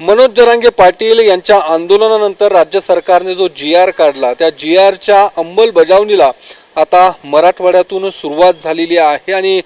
मनोज जरांगे पाटील यांच्या आंदोलनानंतर राज्य सरकारने जो जी आर काढला त्या जी आरच्या अंमलबजावणीला आता मराठवाड्यातून सुरुवात झालेली आहे आणि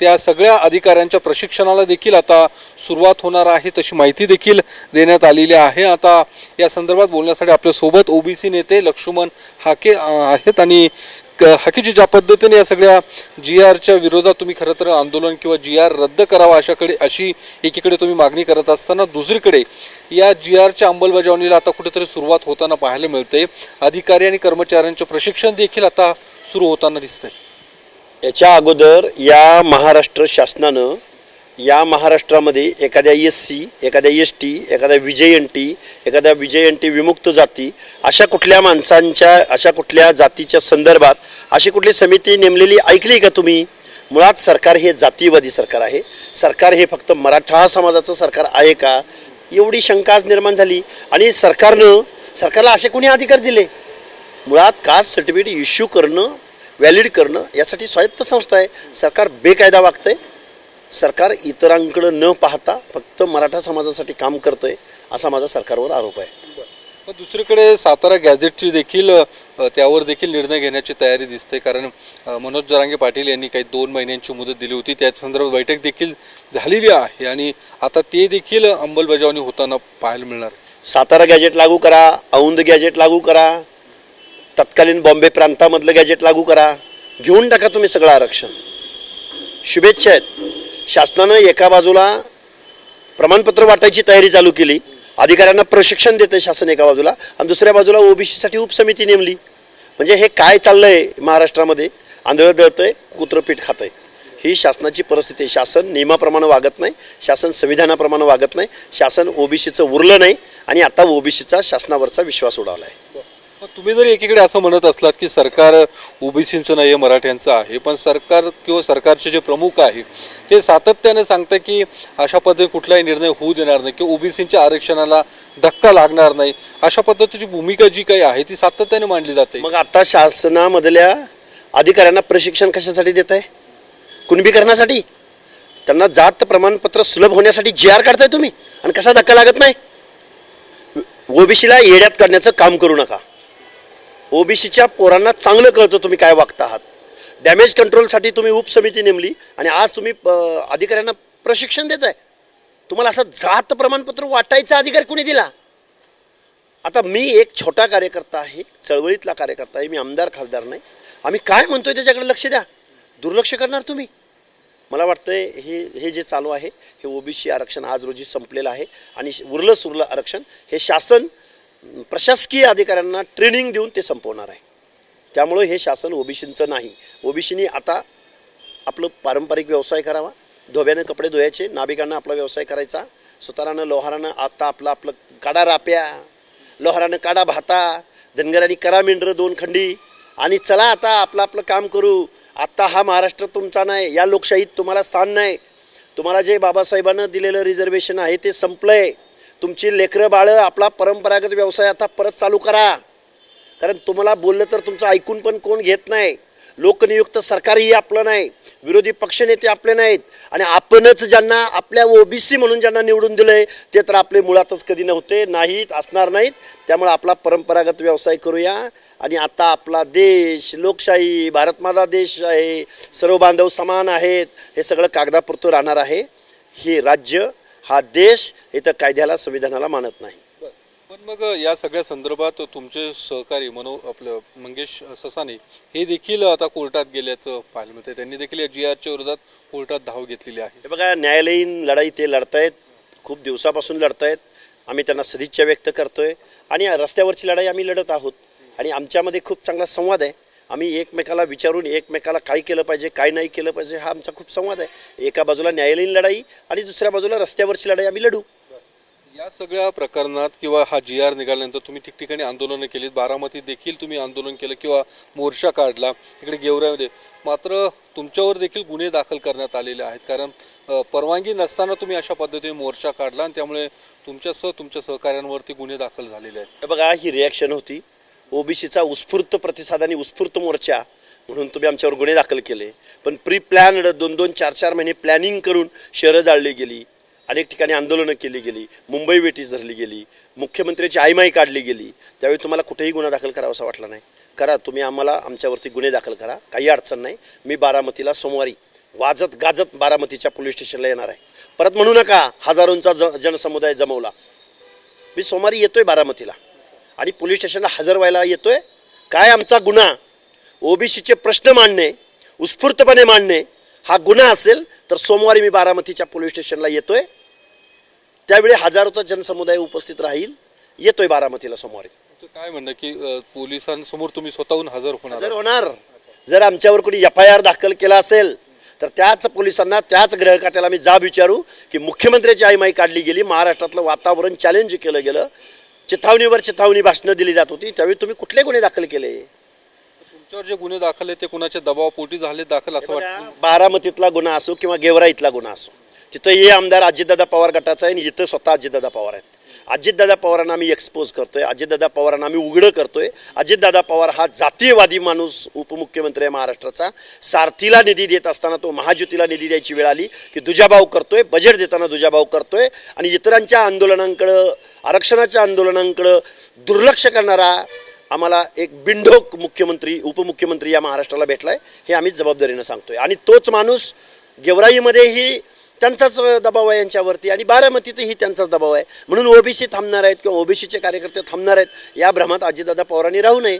त्या सगळ्या अधिकाऱ्यांच्या प्रशिक्षणाला देखील आता सुरुवात होणार आहे तशी माहिती देखील देण्यात आलेली आहे. आता या संदर्भात बोलण्यासाठी आपल्यासोबत ओबीसी नेते लक्ष्मण हाके आहेत आणि हकीची ज्या पद्धतीने या सगळ्या जी आरच्या विरोधात तुम्ही खरं तर आंदोलन किंवा जी आर रद्द करावा अशाकडे अशी एकीकडे तुम्ही मागणी करत असताना दुसरीकडे या जी आरच्या अंमलबजावणीला आता कुठेतरी सुरुवात होताना पाहायला मिळते. अधिकारी आणि कर्मचाऱ्यांचे प्रशिक्षण देखील आता सुरू होताना दिसतंय. याच्या अगोदर या महाराष्ट्र शासनानं या महाराष्ट्रामध्ये एखाद्या एस सी एखाद्या एस टी एखाद्या विजयंटी एखाद्या विजय विमुक्त जाती अशा कुठल्या माणसांच्या अशा कुठल्या जातीच्या संदर्भात अशी कुठली समिती नेमलेली ऐकली का तुम्ही? मुळात सरकार हे जातीवादी सरकार आहे. सरकार हे फक्त मराठा समाजाचं सरकार आहे का? एवढी शंका आज निर्माण झाली. आणि सरकारनं सरकारला असे कोणी अधिकार दिले? मुळात कास्ट सर्टिफिकेट इश्यू करणं व्हॅलिड करणं यासाठी स्वायत्त संस्था आहे. सरकार बेकायदा वागतंय. सरकार इतरांकडं न पाहता फक्त मराठा समाजासाठी काम करतंय असा माझा सरकारवर आरोप आहे. पण दुसरीकडे सातारा गॅझेटची देखील त्यावर देखील निर्णय घेण्याची तयारी दिसते. कारण मनोज जरांगे पाटील यांनी काही दोन महिन्यांची मुदत दिली होती. त्या संदर्भात बैठक देखील झालेली आहे आणि आता ते देखील अंमलबजावणी होताना पाहायला मिळणार. सातारा गॅजेट लागू करा औंध गॅजेट लागू करा तत्कालीन बॉम्बे प्रांतामधलं गॅजेट लागू करा. घेऊन टाका तुम्ही सगळं आरक्षण. शुभेच्छा आहेत. शासनानं एका बाजूला प्रमाणपत्र वाटायची तयारी चालू केली. अधिकाऱ्यांना प्रशिक्षण देते शासन एका बाजूला आणि दुसऱ्या बाजूला ओबीसीसाठी उपसमिती नेमली. म्हणजे हे काय चाललंय महाराष्ट्रामध्ये? आंधळं दळतंय कुत्रपीठ खातंय. ही शासनाची परिस्थिती आहे. शासन नियमाप्रमाणे वागत नाही शासन संविधानाप्रमाणे वागत नाही शासन ओबीसीचं उरलं नाही आणि आता ओबीसीचा शासनावरचा विश्वास उडावला आहे तुम्ही जरी एकीकडे असं म्हणत असलात की सरकार ओबीसींचं नाही आहे मराठ्यांचं आहे पण सरकार किंवा सरकारचे जे प्रमुख आहे ते सातत्याने सांगतं की अशा पद्धतीने कुठलाही निर्णय होऊ देणार नाही किंवा ओबीसींच्या आरक्षणाला धक्का लागणार नाही. अशा पद्धतीची भूमिका जी काही आहे ती सातत्याने मांडली जाते. मग आता शासनामधल्या अधिकाऱ्यांना प्रशिक्षण कशासाठी देत आहे कुणबीकरणासाठी? त्यांना जात प्रमाणपत्र सुलभ होण्यासाठी जी आर काढताय तुम्ही. आणि कसा धक्का लागत नाही? ओबीसीला येड्यात काढण्याचं काम करू नका. ओबीसीच्या पोरांना चांगलं कळतं तुम्ही काय वागता आहात डॅमेज कंट्रोलसाठी तुम्ही उपसमिती नेमली आणि आज तुम्ही अधिकाऱ्यांना प्रशिक्षण देत आहे तुम्हाला असं जात प्रमाणपत्र वाटायचा अधिकार कुणी दिला? आता मी एक छोटा कार्यकर्ता आहे चळवळीतला कार्यकर्ता आहे मी आमदार खासदार नाही. आम्ही काय म्हणतोय त्याच्याकडे लक्ष द्या. दुर्लक्ष करणार तुम्ही. मला वाटतंय हे हे जे चालू आहे हे ओबीसी आरक्षण आज रोजी संपलेलं आहे आणि उरलं सुरलं आरक्षण हे शासन प्रशासकीय अधिकाऱ्यांना ट्रेनिंग देऊन ते संपवणार आहे. त्यामुळे हे शासन ओबीसींचं नाही. ओबीसीनी आता आपलं पारंपरिक व्यवसाय करावा. धोब्यानं कपडे धुवायचे नाभिकांना आपला व्यवसाय करायचा सुतारानं लोहारानं आता आपलं आपलं काडा राप्या लोहारानं काडा भाता धनगरांनी करा मेंढरं दोन खंडी आणि चला आता आपलं आपलं काम करू. आत्ता हा महाराष्ट्र तुमचा नाही या लोकशाहीत तुम्हाला स्थान नाही. तुम्हाला जे बाबासाहेबांना दिलेलं रिझर्वेशन आहे ते संपलं आहे तुमची लेकरं बाळं आपला परंपरागत व्यवसाय आता परत चालू करा. कारण तुम्हाला बोललं तर तुमचं ऐकून पण कोण घेत नाही. लोकनियुक्त सरकारही आपलं नाही. विरोधी पक्षनेते आपले नाहीत. आणि आपणच ज्यांना आपल्या ओबीसी म्हणून ज्यांना निवडून दिलंय ते तर आपले मुळातच कधी नव्हते नाहीत असणार नाहीत. त्यामुळे आपला परंपरागत व्यवसाय करूया. आणि आता आपला देश लोकशाही भारत माझा देश आहे. सर्व बांधव समान आहेत. हे सगळं कागदापुरतं राहणार आहे. हे राज्य हा देश इथं कायद्याला संविधानाला मानत नाही. पण मग या सगळ्या संदर्भात तुमचे सहकारी मनो आपलं मंगेश ससाने हे देखील आता कोर्टात गेल्याचं पाहायला मिळतं त्यांनी देखील या जी आरच्या विरोधात कोर्टात धाव घेतलेली आहे. हे बघा न्यायालयीन लढाई ते लढतायत. खूप दिवसापासून लढतायत. आम्ही त्यांना सदिच्छा व्यक्त करतोय. आणि रस्त्यावरची लढाई आम्ही लढत आहोत. आणि आमच्यामध्ये खूप चांगला संवाद आहे. आम्ही एकमेकाला विचारून एकमेकाला काय केलं पाहिजे काय नाही केलं पाहिजे हा आमचा खूप संवाद आहे. एका बाजूला न्यायालयीन लढाई आणि दुसऱ्या बाजूला रस्त्यावरची लढाई आम्ही लढू. या सगळ्या प्रकरणात किंवा हा जी आर निघाल्यानंतर तुम्ही ठिकठिकाणी आंदोलनं केलीत बारामतीत देखील तुम्ही आंदोलन केलं किंवा मोर्चा काढला तिकडे गेवरामध्ये मात्र तुमच्यावर देखील गुन्हे दाखल करण्यात आलेले आहेत. कारण परवानगी नसताना तुम्ही अशा पद्धतीने मोर्चा काढला आणि त्यामुळे तुमच्यासह तुमच्या सहकाऱ्यांवरती गुन्हे दाखल झालेले आहेत. बघा ही रिॲक्शन होती. ओबीसीचा उत्स्फूर्त प्रतिसाद आणि उत्स्फूर्त मोर्चा म्हणून तुम्ही आमच्यावर गुन्हे दाखल केले. पण प्री प्लॅनड दोन दोन चार चार महिने प्लॅनिंग करून शहरं जाळली गेली. अनेक ठिकाणी आंदोलनं केली गेली. मुंबई वेटीस धरली गेली. मुख्यमंत्र्याची आईमाई काढली गेली. त्यावेळी तुम्हाला कुठेही गुन्हा दाखल करावा वाटला नाही. करा तुम्ही आम्हाला आमच्यावरती गुन्हे दाखल करा. काही अडचण नाही. मी बारामतीला सोमवारी वाजत गाजत बारामतीच्या पोलीस स्टेशनला येणार आहे. परत म्हणू नका हजारोंचा ज जनसमुदाय जमवला. मी सोमवारी येतोय बारामतीला. आणि पोलीस स्टेशनला हजर व्हायला येतोय. काय आमचा गुन्हा? ओबीसीचे प्रश्न मांडणे उत्स्फूर्तपणे मांडणे हा गुन्हा असेल तर सोमवारी मी बारामतीच्या पोलीस स्टेशनला येतोय. त्यावेळी हजारोचा जनसमुदाय उपस्थित राहील. येतोय बारामतीला सोमवारी. काय म्हणणं की पोलिसांसमोर तुम्ही स्वतःहून हजर होणार जर होणार. जर आमच्यावर कोणी एफ आय आर दाखल केला असेल तर त्याच पोलिसांना त्याच खात्याला मी जाब विचारू की मुख्यमंत्र्याची आईमाई काढली गेली. महाराष्ट्रातलं वातावरण चॅलेंज केलं गेलं. चिथावणीवर चिथावणी भाषणं दिली जात होती त्यावेळी तुम्ही कुठले गुन्हे दाखल केले? तुमच्यावर जे गुन्हे दाखल आहेत ते कुणाच्या दबावापोटी झाले दाखल असं वाटतं? बारामतीतला गुन्हा असो किंवा गेवरा इथला गुन्हा असो तिथं हे आमदार अजितदादा पवार गटाचा आहे आणि इथं स्वतः अजितदादा पवार आहेत. अजितदादा पवारांना आम्ही एक्सपोज करतोय अजितदादा पवारांना आम्ही उघडं करतोय. अजितदादा पवार हा जातीयवादी माणूस उपमुख्यमंत्री आहे महाराष्ट्राचा. सारथीला निधी देत असताना तो महाज्योतीला निधी द्यायची वेळ आली की दुजाभाव करतोय बजेट देताना दुजाभाव करतोय आणि इतरांच्या आंदोलनांकडं आरक्षणाच्या आंदोलनांकडं दुर्लक्ष करणारा आम्हाला एक बिंडोक मुख्यमंत्री उपमुख्यमंत्री या महाराष्ट्राला भेटला आहे हे आम्ही जबाबदारीनं सांगतोय. आणि तोच माणूस गेवराईमध्येही त्यांचाच दबाव आहे यांच्यावरती आणि बारामतीतही त्यांचाच दबाव आहे. म्हणून ओबीसी थांबणार आहेत किंवा ओबीसीचे कार्यकर्ते थांबणार आहेत या भ्रमात अजितदादा पवारांनी राहू नये.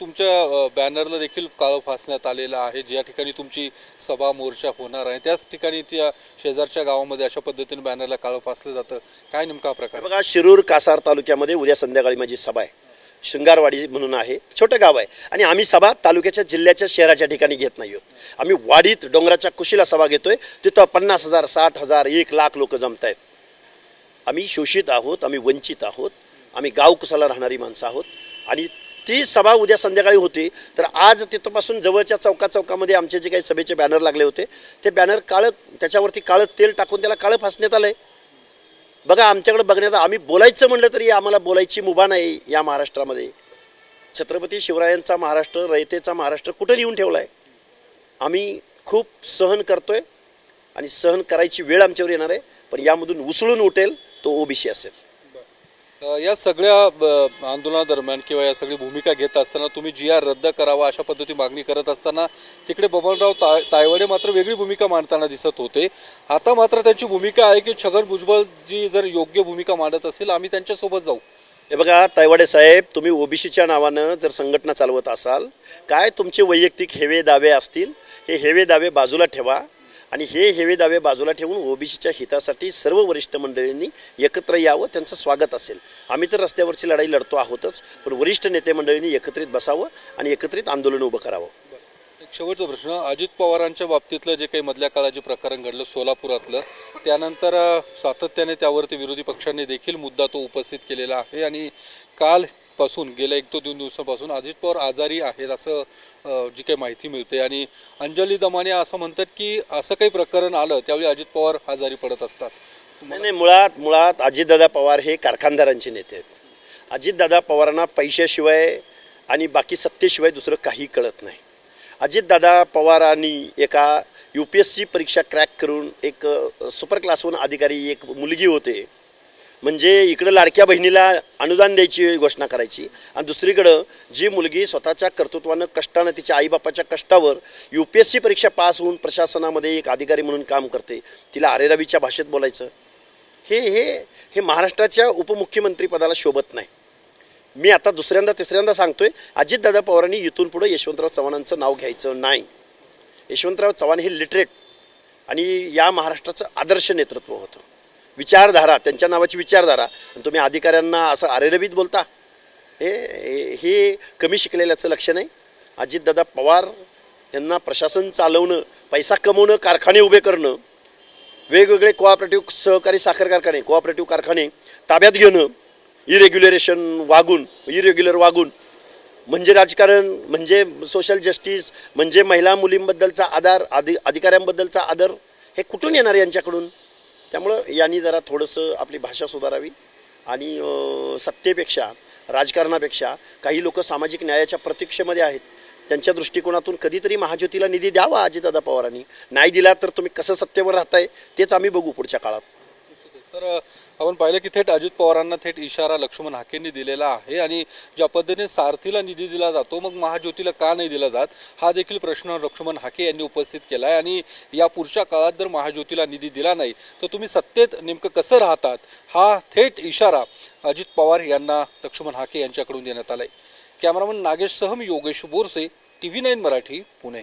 तुमच्या बॅनरला देखील काळं फासण्यात आलेलं आहे. ज्या ठिकाणी तुमची सभा मोर्चा होणार आहे त्याच ठिकाणी त्या शेजारच्या गावामध्ये अशा पद्धतीने बॅनरला काळं फासलं जातं. काय नेमका प्रकार? बघा शिरूर कासार तालुक्यामध्ये उद्या संध्याकाळी माझी सभा आहे. शृंगारवाडी म्हणून आहे. छोटं गाव आहे. आणि आम्ही सभा तालुक्याच्या जिल्ह्याच्या शहराच्या ठिकाणी घेत नाही आहोत. आम्ही वाडीत डोंगराच्या कुशीला सभा घेतोय. तिथं पन्नास हजार साठ हजार एक लाख लोक जमत आहेत. आम्ही शोषित आहोत आम्ही वंचित आहोत आम्ही गाव कुसाला राहणारी माणसं आहोत. आणि ती सभा उद्या संध्याकाळी होती. तर आज तिथपासून जवळच्या चौका चौकामध्ये आमचे जे काही सभेचे बॅनर लागले होते ते बॅनर काळं त्याच्यावरती काळं तेल टाकून त्याला काळं फासण्यात आलं आहे बघा आमच्याकडे बघण्यात आम्ही बोलायचं म्हणलं तरी आम्हाला बोलायची मुभा नाही या महाराष्ट्रामध्ये. छत्रपती शिवरायांचा महाराष्ट्र रयतेचा महाराष्ट्र कुठं लिहून ठेवला आहे आम्ही खूप सहन करतो आहे आणि सहन करायची वेळ आमच्यावर येणार आहे पण यामधून उसळून उठेल तो ओबीसी असेल. या सगळ्या आंदोलनादरम्यान किंवा या सगळी भूमिका घेत असताना तुम्ही जी आर रद्द करावा अशा पद्धती मागणी करत असताना तिकडे बबनराव ता तायवाडे मात्र वेगळी भूमिका मांडताना दिसत होते. आता मात्र त्यांची भूमिका आहे की छगन भुजबळ जी जर योग्य भूमिका मांडत असेल आम्ही त्यांच्यासोबत जाऊ. हे बघा तायवाडे साहेब तुम्ही ओबीसीच्या नावानं जर संघटना चालवत असाल काय तुमचे वैयक्तिक हेवे दावे असतील? हे हेवे दावे बाजूला ठेवा. आणि हे हेवे दावे बाजूला ठेवून ओबीसीच्या हितासाठी सर्व वरिष्ठ मंडळींनी एकत्र यावं त्यांचं स्वागत असेल. आम्ही तर रस्त्यावरची लढाई लढतो आहोतच पण वरिष्ठ नेते मंडळींनी एकत्रित बसावं आणि एकत्रित आंदोलन उभं करावं. शेवटचा प्रश्न अजित पवारांच्या बाबतीतलं जे काही मधल्या काळात जे प्रकरण घडलं सोलापुरातलं त्यानंतर सातत्याने त्यावरती विरोधी पक्षांनी देखील मुद्दा तो उपस्थित केलेला आहे आणि काल पासून गेल्या एक तो दोन दिवसापासून अजित पवार आजारी आहेत असं जी काही माहिती मिळते. आणि अंजली दमाने असं म्हणतात की असं काही प्रकरण आलं त्यावेळी अजित पवार आजारी पडत असतात. नाही नाही मुळात मुळात अजितदादा पवार हे कारखानदारांचे नेते आहेत. अजितदादा पवारांना पैशाशिवाय आणि बाकी सत्तेशिवाय दुसरं काही कळत नाही. अजितदादा पवारांनी एका यू पी एस सी परीक्षा क्रॅक करून एक सुपर क्लास वन अधिकारी एक मुलगी होते. म्हणजे इकडं लाडक्या बहिणीला अनुदान द्यायची घोषणा करायची. आणि दुसरीकडं जी मुलगी स्वतःच्या कर्तृत्वानं कष्टानं तिच्या आईबापाच्या कष्टावर यू पी एस सी परीक्षा पास होऊन प्रशासनामध्ये एक अधिकारी म्हणून काम करते तिला आरेरावीच्या भाषेत बोलायचं. हे हे हे महाराष्ट्राच्या उपमुख्यमंत्री पदाला शोभत नाही. मी आता दुसऱ्यांदा तिसऱ्यांदा सांगतोय अजितदादा पवारांनी इथून पुढे यशवंतराव चव्हाणांचं नाव घ्यायचं नाही. यशवंतराव चव्हाण हे लिटरेट आणि या महाराष्ट्राचं आदर्श नेतृत्व होतं. विचारधारा त्यांच्या नावाची विचारधारा. आणि तुम्ही अधिकाऱ्यांना असं अरेरबीत बोलता. हे हे- कमी शिकलेल्याचं लक्ष नाही. अजितदादा पवार यांना प्रशासन चालवणं पैसा कमवणं कारखाने उभे करणं वेगवेगळे कोऑपरेटिव्ह सहकारी साखर कारखाने कोऑपरेटिव्ह कारखाने ताब्यात घेणं इरेग्युलरेशन वागून इरेग्युलर वागून म्हणजे राजकारण म्हणजे सोशल जस्टिस म्हणजे महिला मुलींबद्दलचा आधार आधी अधिकाऱ्यांबद्दलचा आदर हे कुठून येणार यांच्याकडून? त्यामुळं यांनी जरा थोडंसं आपली भाषा सुधारावी आणि सत्तेपेक्षा राजकारणापेक्षा काही लोक सामाजिक न्यायाच्या प्रतीक्षेमध्ये आहेत. त्यांच्या दृष्टिकोनातून कधीतरी महाज्योतीला निधी द्यावा अजितदादा पवारांनी. नाही दिला तर तुम्ही कसं सत्तेवर राहताय तेच आम्ही बघू पुढच्या काळात. तर आपण पाहिलं की थेट अजित पवारांना थेट इशारा लक्ष्मण हाकेंनी दिलेला आहे आणि ज्या पद्धतीने सारथीला निधी दिला जातो मग महाज्योतीला का नाही दिला जात हा देखील प्रश्न लक्ष्मण हाके यांनी उपस्थित केला आहे आणि या पुढच्या काळात जर महाज्योतीला निधी दिला नाही तर तुम्ही सत्तेत नेमकं कसं राहतात हा थेट इशारा अजित पवार यांना लक्ष्मण हाके यांच्याकडून देण्यात आलाय. कॅमेरामन नागेशसह मी Yogesh Borse T V nine Marathi Pune.